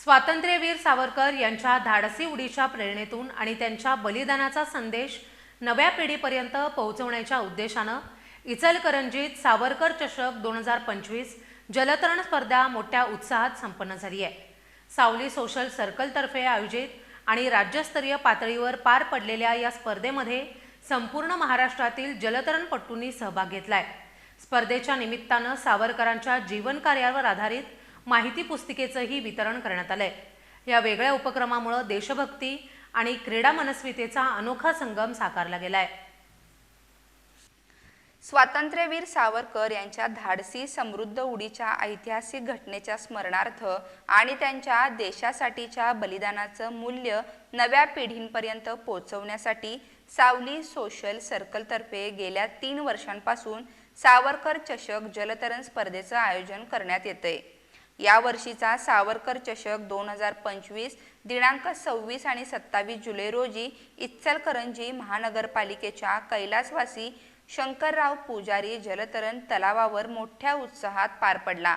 स्वातंत्र्यवीर सावरकर यांच्या धाडसी उडीच्या प्रेरणेतून आणि त्यांच्या बलिदानाचा संदेश नव्या पिढीपर्यंत पोहोचवण्याच्या उद्देशानं इचलकरंजीत सावरकर चषक दोन हजार पंचवीस जलतरण स्पर्धा मोठ्या उत्साहात संपन्न झाली आहे. सावली सोशल सर्कलतर्फे आयोजित आणि राज्यस्तरीय पातळीवर पार पडलेल्या या स्पर्धेमध्ये संपूर्ण महाराष्ट्रातील जलतरणपटूंनी सहभाग घेतलाय. स्पर्धेच्या निमित्तानं सावरकरांच्या जीवनकार्यावर आधारित माहिती पुस्तिकेचंही वितरण करण्यात आलंय. या वेगळ्या उपक्रमामुळं देशभक्ती आणि क्रीडा मनस्वितेचा अनोखा संगम साकारला गेलाय. स्वातंत्र्यवीर सावरकर यांच्या धाडसी समृद्ध उडीच्या ऐतिहासिक घटनेच्या स्मरणार्थ आणि त्यांच्या देशासाठीच्या बलिदानाचं मूल्य नव्या पिढींपर्यंत पोहोचवण्यासाठी सावली सोशल सर्कलतर्फे गेल्या तीन वर्षांपासून सावरकर चषक जलतरण स्पर्धेचं आयोजन करण्यात येतंय. यावर्षीचा सावरकर चषक दोन हजार पंचवीस दिनांक सव्वीस आणि सत्तावीस जुलै रोजी इचलकरंजी महानगरपालिकेच्या कैलासवासी शंकरराव पुजारी जलतरण तलावावर मोठ्या उत्साहात पार पडला.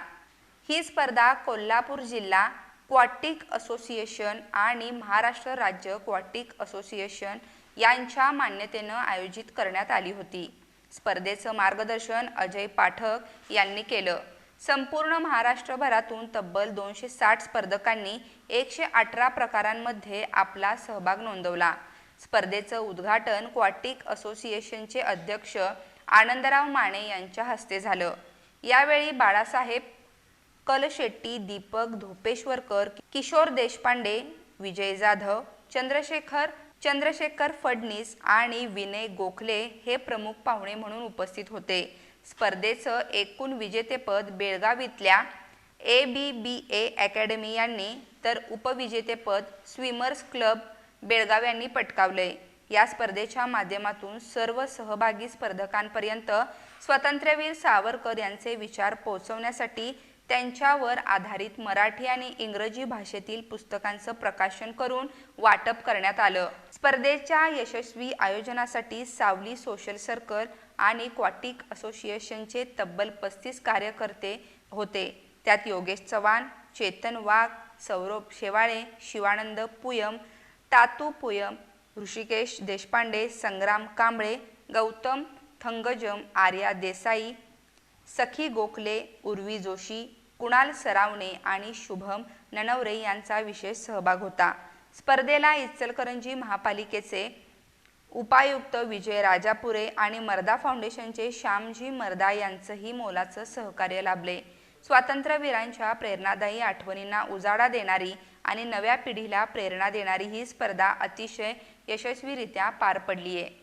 ही स्पर्धा कोल्हापूर जिल्हा क्वाटिक असोसिएशन आणि महाराष्ट्र राज्य क्वाटिक असोसिएशन यांच्या मान्यतेनं आयोजित करण्यात आली होती. स्पर्धेचं मार्गदर्शन अजय पाठक यांनी केलं. संपूर्ण महाराष्ट्रभरातून तब्बल दोनशे साठ स्पर्धकांनी एकशे अठरा प्रकारांमध्ये आपला सहभाग नोंदवला. स्पर्धेचं उद्घाटन क्वाटिक असोसिएशनचे अध्यक्ष आनंदराव माने यांच्या हस्ते झालं. यावेळी बाळासाहेब कलशेट्टी दीपक धोपेश्वरकर किशोर देशपांडे विजय जाधव चंद्रशेखर चंद्रशेखर फडणीस आणि विनय गोखले हे प्रमुख पाहुणे म्हणून उपस्थित होते. स्पर्धेचं एकूण विजेतेपद बेळगाव इथल्या A B B A academy यांनी तर उपविजेतेपद स्विमर्स क्लब बेळगाव यांनी पटकावलंय. या स्पर्धेच्या माध्यमातून सर्व सहभागी स्पर्धकांपर्यंत स्वातंत्र्यवीर सावरकर यांचे विचार पोहोचवण्यासाठी त्यांच्यावर आधारित मराठी आणि इंग्रजी भाषेतील पुस्तकांचं प्रकाशन करून वाटप करण्यात आलं. स्पर्धेच्या यशस्वी आयोजनासाठी सावली सोशल सर्कल आणि क्वाटिक असोसिएशनचे तब्बल पस्तीस कार्यकर्ते होते. त्यात योगेश चव्हाण चेतन वाघ सौरभ शेवाळे शिवानंद पुयम तातू पुयम ऋषिकेश देशपांडे संग्राम कांबळे गौतम थंगजम आर्या देसाई सखी गोखले उर्वी जोशी कुणाल सरावणे आणि शुभम ननवरे यांचा विशेष सहभाग होता. स्पर्धेला इचलकरंजी महापालिकेचे उपायुक्त विजय राजापुरे आणि मर्दा फाउंडेशनचे श्यामजी मर्दा यांचंही मोलाचं सहकार्य लाभले. स्वातंत्र्यवीरांच्या प्रेरणादायी आठवणींना उजाळा देणारी आणि नव्या पिढीला प्रेरणा देणारी ही स्पर्धा अतिशय यशस्वीरित्या पार पडली आहे